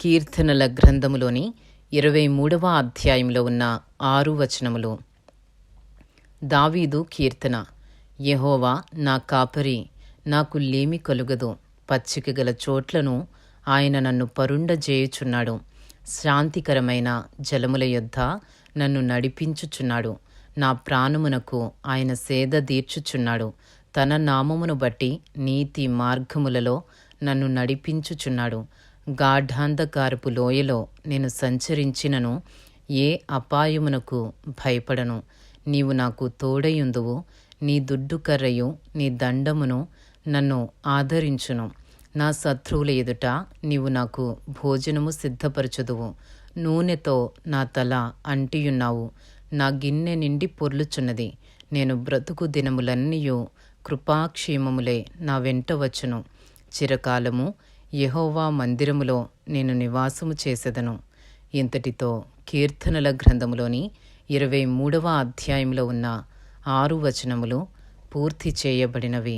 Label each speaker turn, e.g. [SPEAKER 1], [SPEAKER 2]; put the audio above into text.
[SPEAKER 1] కీర్తనల గ్రంథములోని ఇరవై మూడవ అధ్యాయంలో ఉన్న ఆరు వచనములు. దావీదు కీర్తన యహోవా నా కాపరి నాకు లేమి కలుగదు. పచ్చిక గల చోట్లను ఆయన నన్ను పరుండజేయుచున్నాడు. శాంతికరమైన జలముల యొద్ద నన్ను నడిపించుచున్నాడు. నా ప్రాణమునకు ఆయన సేద తీర్చుచున్నాడు. తన నామమును బట్టి నీతి మార్గములలో నన్ను నడిపించుచున్నాడు. గాఢాంధకారపు లోయలో నేను సంచరించినను ఏ అపాయమునకు భయపడను. నీవు నాకు తోడయుందువు నీ దుడ్డు కర్రయు నీ దండమును నన్ను ఆదరించును. నా శత్రువుల ఎదుట నీవు నాకు భోజనము సిద్ధపరచుదువు. నూనెతో నా తల అంటియున్నావు. నా గిన్నె నిండి పొర్లుచున్నది. నేను బ్రతుకు దినములన్నీయు కృపాక్షేమములే నా వెంట వచ్చును. చిరకాలము యహోవా మందిరములో నేను నివాసము చేసేదను. ఇంతటితో కీర్తనల గ్రంథములోని ఇరవై మూడవ అధ్యాయంలో ఉన్న ఆరు వచనములు పూర్తి చేయబడినవి.